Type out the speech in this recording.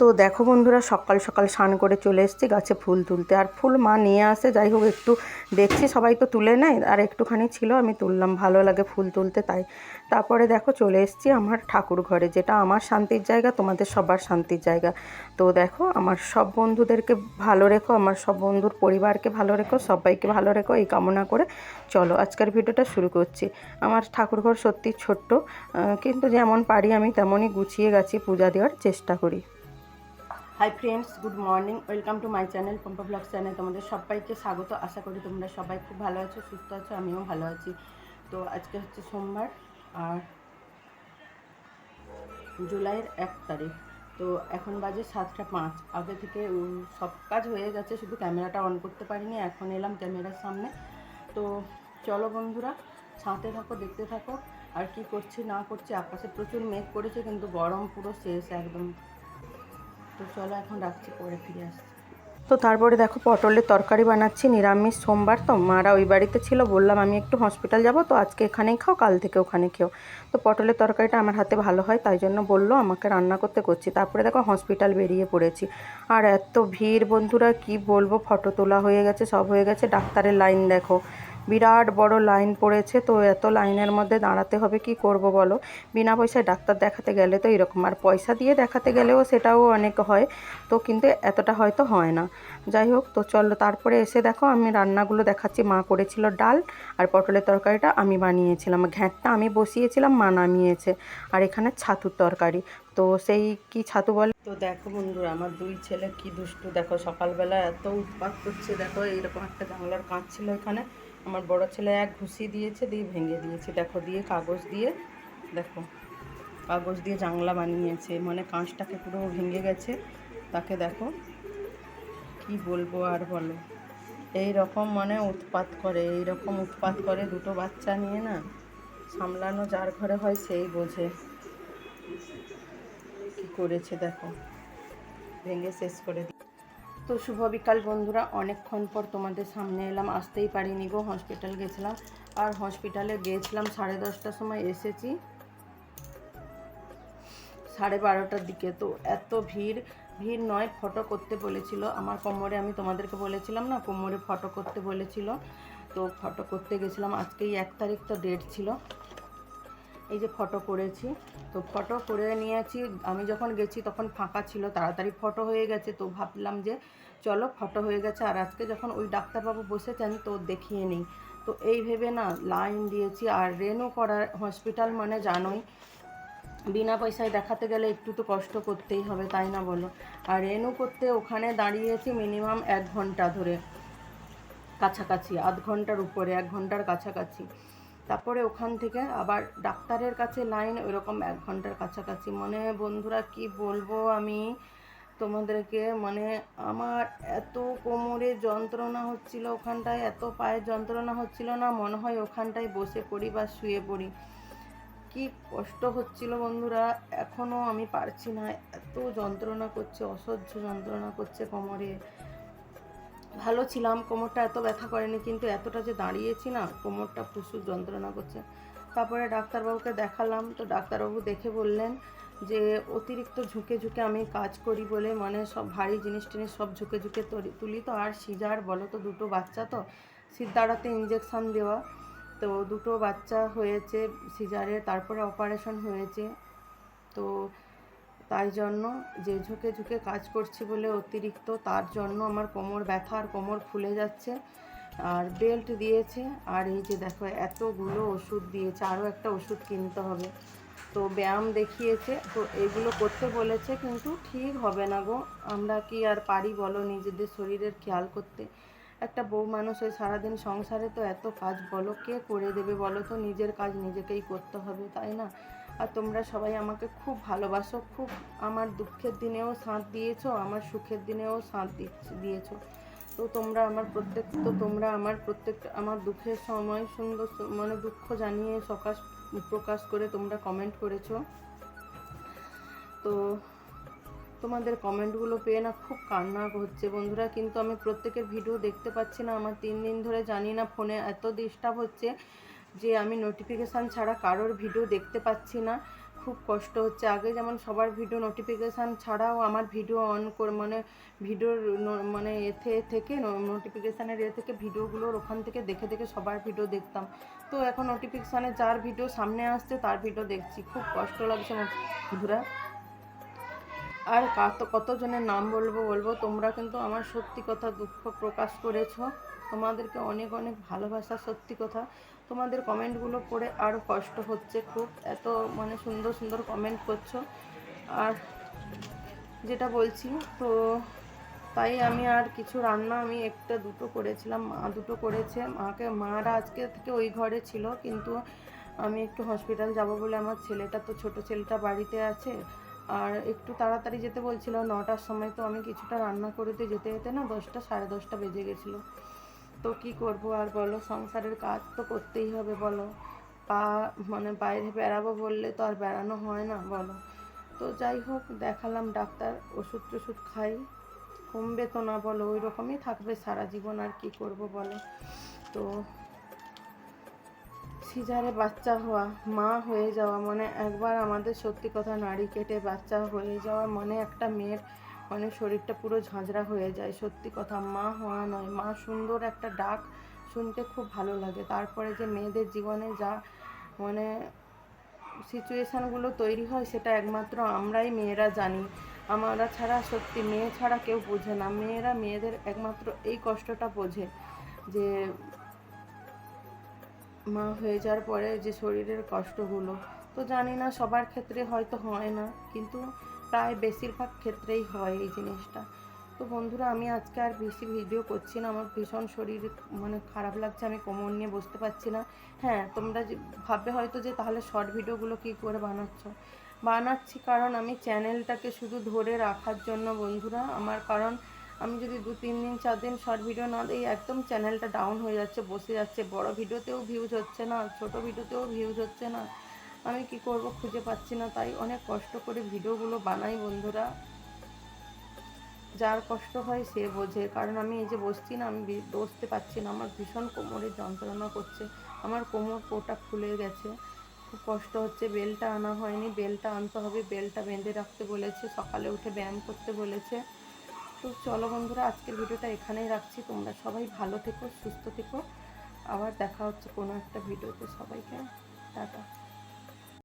তো দেখো বন্ধুরা, সকাল সকাল স্নান করে চলে এসেছি গাছে ফুল তুলতে। আর ফুল মা নিয়ে আসে, যাই হোক একটু দেখছি, সবাই তো তুলে নেয়, আর একটুখানি ছিল, আমি তুললাম, ভালো লাগে ফুল তুলতে তাই। তারপরে দেখো চলে এসেছি আমার ঠাকুর ঘরে, যেটা আমার শান্তির জায়গা, তোমাদের সবার শান্তির জায়গা। তো দেখো, আমার সব বন্ধুদেরকে ভালো রেখো, আমার সব বন্ধুর পরিবারকে ভালো রেখো, সবাইকে ভালো রেখো, এই কামনা করে চলো আজকের ভিডিওটা শুরু করছি। আমার ঠাকুরঘর সত্যি ছোট্ট কিন্তু যেমন পারি আমি তেমনই গুছিয়ে গেছি পূজা দেওয়ার চেষ্টা করি। Hi friends good morning welcome to my channel Pompa blog channel তোমাদের সবাইকে স্বাগত। আশা করি তোমরা সবাই খুব ভালো আছো, সুস্থ আছো, আমিও ভালো আছি। তো আজকে হচ্ছে সোমবার আর জুলাইয়ের এক তারিখ। তো এখন বাজে সাতটা পাঁচ। আগে থেকে সব কাজ হয়ে গেছে, শুধু ক্যামেরাটা অন করতে পারিনি, এখন এলাম ক্যামেরার সামনে। তো চলো বন্ধুরা ছাঁতে থাকো, দেখতে থাকো। আর কি করছি, না করছি, আকাশে প্রচুর মেঘ করেছে, কিন্তু গরম পুরো শেষ, একদম তো চলো এখন রাখছি, পরে ফিরে আসছি। তো তারপরে দেখো পটলের তরকারি বানাচ্ছি, নিরামিষ সোমবার তো। মারা ওই বাড়িতে ছিল, বললাম আমি একটু হসপিটাল যাব, তো আজকে এখানেই খাও, কাল থেকে ওখানে খেও। তো পটলের তরকারিটা আমার হাতে ভালো হয়, তাই জন্য বলল আমাকে রান্না করতে করছি। তারপরে দেখো হসপিটাল বেরিয়ে পড়েছি। আর এত ভিড় বন্ধুরা, কি বলব ফটো তোলা হয়ে গেছে, সব হয়ে গেছে। ডাক্তারের লাইন দেখো। বিরাট বড় লাইন পড়েছে, তো এত লাইনের মধ্যে দাঁড়াতে হবে, কি করব বলো? বিনা পয়সায় ডাক্তার দেখাতে গেলে তো এরকম, আর পয়সা দিয়ে দেখাতে গেলেও সেটাও অনেক হয়, তো কিন্তু এতটা হয়তো হয় না। যাই হোক, তো চলো তারপরে এসে দেখো, আমি রান্নাগুলো দেখাচ্ছি, মা করেছিল ডাল আর পটলের তরকারিটা আমি বানিয়েছিলাম, ঘ্যাঁটটা আমি বসিয়েছিলাম, মা নামিয়েছে, আর এখানে ছাতুর তরকারি, তো সেই কি ছাতু বলে? তো দেখো বন্ধুরা, আমার দুই ছেলে কি দুষ্টু, দেখো সকালবেলা এত উৎপাত করছে, দেখো এইরকম একটা জানলার কাঁচ ছিল এখানে আমার বড় ছেলে এক ঘুষি দিয়েছে, দিয়ে ভেঙে দিয়েছে। দেখো, দিয়ে কাগজ দিয়ে, দেখো, কাগজ দিয়ে জানলা বানিয়েছে। মানে কাঁচটাকে পুরো ভেঙে গেছে। তাকে দেখো, কি বলব আর বলো। এই রকম মানে উৎপাত করে, এই রকম উৎপাত করে দুটো বাচ্চা নিয়ে না, সামলানো যার ঘরে হয় সেই বোঝে। কি করেছে, দেখো, ভেঙে শেষ করে তো শুভ বিকাল বন্ধুরা, অনেকক্ষণ পর তোমাদের সামনে এলাম, আসতেই পারিনি গো হসপিটাল গেছিলাম। আর হসপিটালে গিয়েছিলাম সাড়ে দশটার সময় এসেছি। সাড়ে বারোটার দিকে, তো এত ভিড় ভিড় নয় ফটো করতে বলেছিল। আমার কোমরে আমি তোমাদেরকে বলেছিলাম না, কোমরে ফটো করতে বলেছিল। তো ফটো করতে গেছিলাম, আজকেই এক তারিখ তো ডেট ছিল। এই যে ফটো করেছি। তো ফটো করে নিয়েছি। আমি যখন গেছি তখন ফাঁকা ছিল, তাড়াতাড়ি ফটো হয়ে গেছে। তো ভাবলাম যে চলো ফটো হয়ে গেছে। আর আজকে যখন ওই ডাক্তারবাবু বসেছেন তো দেখিয়ে নিই। তো এই ভেবে না লাইন দিয়েছি। আর রেনও করার হসপিটাল মানে জানোই, বিনা পয়সায় দেখাতে গেলে একটু তো কষ্ট করতেই হবে, তাই না বলো? আর রেনু করতে ওখানে দাঁড়িয়েছি মিনিমাম এক ঘণ্টা ধরে। কাছাকাছি, আধ ঘণ্টার উপরে, এক ঘণ্টার কাছাকাছি। তারপরে ওখান থেকে আবার ডাক্তারের কাছে লাইন, ওইরকম এক ঘণ্টার কাছাকাছি। মানে বন্ধুরা, কি বলব আমি তোমাদেরকে? মানে আমার এত কোমরে যন্ত্রণা হচ্ছিল ওখানটায়, এত পায়ের যন্ত্রণা হচ্ছিল না, মনে হয় ওখানটায় বসে পড়ি বা শুয়ে পড়ি। কি কষ্ট হচ্ছিল বন্ধুরা এখনও আমি পারছি না। এত যন্ত্রণা করছে, অসহ্য যন্ত্রণা করছে কোমরে। ভালো ছিলাম, কোমরটা এত ব্যথা করেনি, কিন্তু এতটা যে দাঁড়িয়েছি না কোমরটা প্রচুর যন্ত্রণা করছে। তারপরে ডাক্তারবাবুকে দেখালাম, তো ডাক্তারবাবু দেখে বললেন যে, অতিরিক্ত ঝুঁকে ঝুঁকে আমি কাজ করি বলে মানে সব ভারী জিনিস টিনিস সব ঝুঁকে ঝুঁকে তুলি তো, আর সিজার বলো তো, দুটো বাচ্চা তো দাঁড়াতে ইঞ্জেকশান দেওয়া, তো দুটো বাচ্চা হয়েছে সিজারে, তারপরে অপারেশন হয়েছে। তো তাই জন্য যে ঝুঁকে ঝুঁকে কাজ করছি বলে অতিরিক্ত, তার জন্য আমার কোমর ব্যথা আর কোমর ফুলে যাচ্ছে। আর বেল্ট দিয়েছে। আর এই যে দেখো, এতগুলো ওষুধ দিয়েছে, আরও একটা ওষুধ কিনতে হবে। তো ব্যায়াম দেখিয়েছে। তো এগুলো করতে বলেছে, কিন্তু ঠিক হবে না গো। আমরা কি আর পারি বলো নিজেদের শরীরের খেয়াল করতে? একটা বউ মানুষ হয়ে সারাদিন সংসারে তো এত কাজ বলো, কে করে দেবে বলো তো? নিজের কাজ নিজেকেই করতে হবে, তাই না? আর তোমরা সবাই আমাকে খুব ভালোবাসো, খুব আমার দুঃখের দিনেও সাঁত দিয়েছ, আমার সুখের দিনেও সাঁত দিয়েছ। তো তোমরা আমার প্রত্যেক, তো তোমরা আমার প্রত্যেক, আমার দুঃখের সময় সুন্দর মানে দুঃখ জানিয়ে সকাশ, প্রকাশ করে তোমরা কমেন্ট করেছ। তো তোমাদের কমেন্টগুলো পেয়ে না খুব কান্না হচ্ছে বন্ধুরা, কিন্তু আমি প্রত্যেকের ভিডিও দেখতে পাচ্ছি না, আমার তিন দিন ধরে জানি না ফোনে এত ডিস্টার্ব হচ্ছে। যে আমি নোটিফিকেশান ছাড়া কারোর ভিডিও দেখতে পাচ্ছি না। খুব কষ্ট হচ্ছে। আগে যেমন সবার ভিডিও নোটিফিকেশান ছাড়াও আমার ভিডিও অন করে মানে ভিডিওর মানে এতে থেকে নোটিফিকেশানের এ থেকে ভিডিওগুলোর ওখান থেকে দেখে দেখে সবার ভিডিও দেখতাম। তো এখন নোটিফিকেশানে যার ভিডিও সামনে আসছে, তার ভিডিও দেখছি। খুব কষ্ট লাগছে বন্ধুরা, আর কত, কতজনের নাম বলব বলব? তোমরা কিন্তু আমার সত্যি কথা দুঃখ প্রকাশ করেছ। তোমাদেরকে অনেক অনেক ভালোবাসা। সত্যি কথা। তোমাদের কমেন্টগুলো পড়ে আরও কষ্ট হচ্ছে খুব। এত মানে সুন্দর সুন্দর কমেন্ট করছ। আর যেটা বলছি, তো তাই আমি আর কিছু রান্না আমি একটা দুটো করেছিলাম, মা দুটো করেছে। মাকে, মারা আজকে থেকে ওই ঘরে ছিল, কিন্তু আমি একটু হসপিটাল যাব বলে আমার ছেলেটা তো ছোট ছেলেটা বাড়িতে আছে। আর একটু তাড়াতাড়ি যেতে বলছিল, নটার সময় তো আমি কিছুটা রান্না করতে যেতে যেতে না দশটা, সাড়ে দশটা বেজে গেছিল। তো কি করব আর বলো? সংসারের কাজ তো করতেই হবে, বলো। পা মানে বাইরে বেড়াবো বললে তো আর বেড়ানো হয় না, বলো। তো যাই হোক, দেখালাম ডাক্তার, ওষুধ টষুধ খাই। কমবে তো না, বলো। ওই রকমই থাকবে সারা জীবন আর কি করব, বলো। তো সিজারে বাচ্চা হওয়া, মা হয়ে যাওয়া মানে একবার আমাদের সত্যি কথা নাড়ি কেটে বাচ্চা হয়ে যাওয়া মানে একটা মেয়ের মানে শরীরটা পুরো ঝাঁঝরা হয়ে যায়। সত্যি কথা, মা হওয়া নয়, মা সুন্দর একটা ডাক শুনতে খুব ভালো লাগে। তারপরে যে মেয়েদের জীবনে যা মানে সিচুয়েশানগুলো তৈরি হয়, সেটা একমাত্র আমরাই মেয়েরা জানি। আমরা ছাড়া সত্যি মেয়ে ছাড়া কেউ বোঝে না। মেয়েরা মেয়েদের একমাত্র এই কষ্টটা বোঝে যে মা হয়ে যাওয়ার পরে যে শরীরের কষ্টগুলো। তো জানি না, সবার ক্ষেত্রে হয়তো হয় না, কিন্তু প্রায় বেশিরভাগ ক্ষেত্রেই হয় এই জিনিসটা। তো বন্ধুরা, আমি আজকে আর বেশি ভিডিও করছি না। আমার ভীষণ শরীর মানে খারাপ লাগছে, আমি কোমর নিয়ে বসতে পারছি না। হ্যাঁ তোমরা যে ভাববে হয়তো যে, তাহলে শর্ট ভিডিওগুলো কী করে বানাচ্ছ? বানাচ্ছি কারণ আমি চ্যানেলটাকে শুধু ধরে রাখার জন্য বন্ধুরা। আমার কারণ, আমি যদি দু, তিন দিন, চার দিন শর্ট ভিডিও না দিই, একদম চ্যানেলটা ডাউন হয়ে যাচ্ছে, বসে যাচ্ছে। বড় ভিডিওতেও ভিউজ হচ্ছে না, ছোট ভিডিওতেও ভিউজ হচ্ছে না। আমি কি করব খুঁজে পাচ্ছি না, তাই অনেক কষ্ট করে ভিডিওগুলো বানাই বন্ধুরা। যার কষ্ট হয় সে বোঝে, কারণ আমি এই যে বসছি না, আমি বসতে পারছি না, আমার ভীষণ কোমরের যন্ত্রণা করছে, আমার কোমর পোটা খুলে গেছে, খুব কষ্ট হচ্ছে, বেলটা আনা হয়নি, বেলটা আনতে হবে, বেলটা বেঁধে রাখতে বলেছে, সকালে উঠে ব্যায়াম করতে বলেছে। তো চলো বন্ধুরা, আজকের ভিডিওটা এখানেই রাখছি, তোমরা সবাই ভালো থেকো, সুস্থ থেকো, আবার দেখা হচ্ছে কোনো একটা ভিডিওতে, সবাইকে, টাটা।